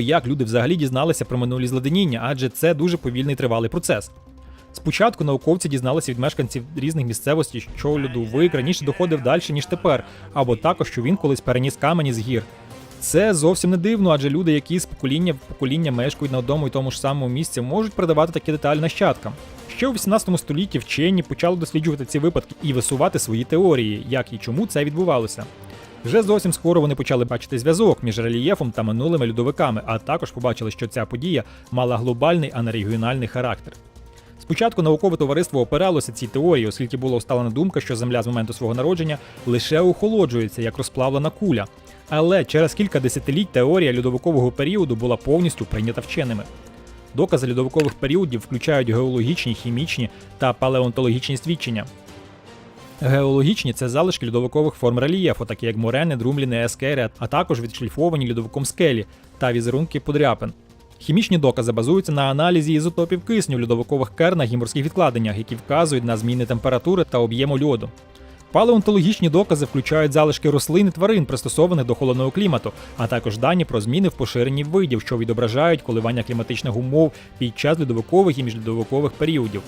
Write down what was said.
як люди взагалі дізналися про минулі зледеніння, адже це дуже повільний тривалий процес. Спочатку науковці дізналися від мешканців різних місцевостей, що льодовик раніше доходив далі, ніж тепер, або також, що він колись переніс камені з гір. Це зовсім не дивно, адже люди, які з покоління в покоління мешкають на одному і тому ж самому місці, можуть передавати такі деталі нащадкам. Ще у 18 столітті вчені почали досліджувати ці випадки і висувати свої теорії, як і чому це відбувалося. Вже зовсім скоро вони почали бачити зв'язок між рельєфом та минулими льодовиками, а також побачили, що ця подія мала глобальний, а не регіональний характер. Спочатку наукове товариство опиралося цій теорії, оскільки була усталена думка, що Земля з моменту свого народження лише охолоджується як розплавлена куля. Але через кілька десятиліть теорія льодовикового періоду була повністю прийнята вченими. Докази льодовикових періодів включають геологічні, хімічні та палеонтологічні свідчення. Геологічні це залишки льодовикових форм рельєфу, такі як морени, друмліни, ескери, а також відшліфовані льодовиком скелі та візерунки подряпин. Хімічні докази базуються на аналізі ізотопів кисню в льодовикових кернах і морських відкладеннях, які вказують на зміни температури та об'єму льоду. Палеонтологічні докази включають залишки рослин і тварин, пристосованих до холодного клімату, а також дані про зміни в поширенні видів, що відображають коливання кліматичних умов під час льодовикових і міжльодовикових періодів.